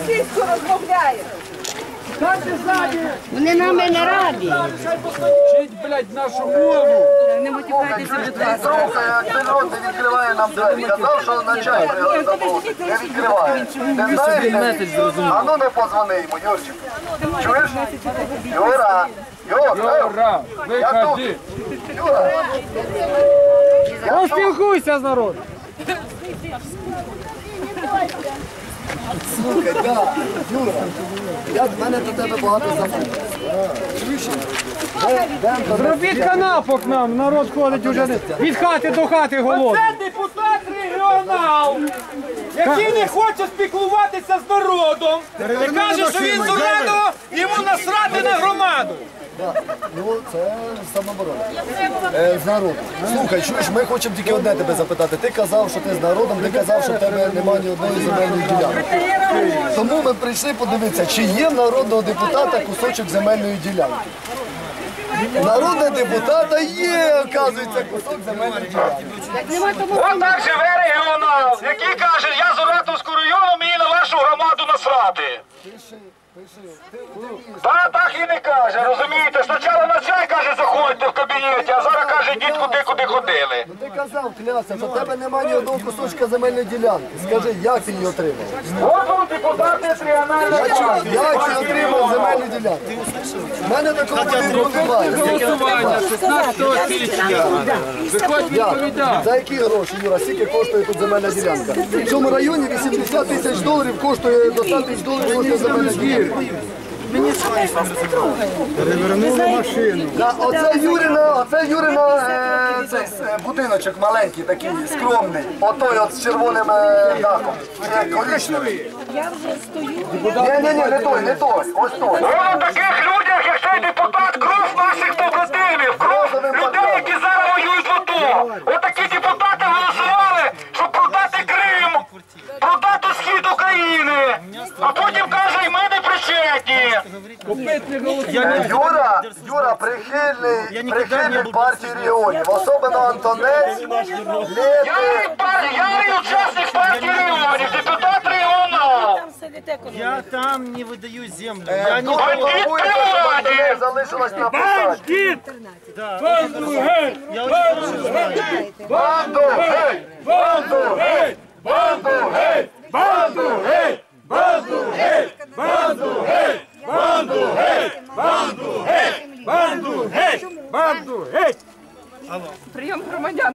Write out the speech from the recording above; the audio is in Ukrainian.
російською розмовляє. Вони нами не раді. Вчить, блядь, нашу мову. Не матюкайтеся, будь ласка. Рот не відкриває нам двері. Казав, що на чай забув. Не відкриває. Не знаєш? А ну не позвони йому, Юрчик. Чуєш? Юра! Юра! Юра, виходи. Юра! Поспілкуйся з народом. Слухай, да, Юра, я в мене до тебе багато тебе- Зробіть канапу к нам, народ ходить уже від хати до хати голодний. Це депутат регіонал, який не хоче спілкуватися з народом. І каже, що він з ураду, йому насрати на громаду. Ну, це самооборона. Е, з народом. Слухай, чуєш, ми хочемо тільки одне тебе запитати. Ти казав, що ти з народом, ти казав, що в тебе немає ні одної земельної ділянки. Тому ми прийшли подивитися, чи є в народного депутата кусочок земельної ділянки. Народного депутата є, оказується, кусок земельної ділянки. От так живе регіонал, який каже, я з Уратовського району, мені на вашу насрати. Та так і не каже, розумієте? Спочатку на чай каже, заходьте в кабінеті, а зараз каже, йдіть куди куди ходили. Ну, Ти казав, кляся, що в тебе немає ні одного кусочка земельної ділянки. Скажи, як ти її отримав? От вам депутат регіональної як він отримав земельну ділянку? У мене такого немає. Голосування 16 січня. Виходь Як? відповідай. За які гроші, Юра, скільки коштує тут земельна ділянка? В цьому районі 80 тисяч доларів коштує до 100 тисяч доларів коштує земельна ділянка. Перевернули машину. Да, оце Юрина, оце Юрина е, цей, е, будиночок маленький такий, скромний. Отой от з червоним е, дахом. Е, коричневий. Я вже стою. Ні, ні, ні, не той, не той. Ось той. Вон у таких людях, як цей депутат, кров наших побратимів, кров людей, які зараз воюють в АТО. Отакі депутати голосували, щоб продати Крим, продати схід України. А потім каже, і ми не причетні. Юра, Юра, прихильний, прихильник партії регіонів, особливо Антонець, Я і пар- я і учасник партії будете економити? Я там не видаю землю. Я не головую, щоб на посаді. Банду геть! Банду геть! Банду геть! Банду геть! Банду геть! Банду геть! Банду геть! Банду геть! Банду геть! Банду геть! Банду геть! Банду геть! Прийом громадян.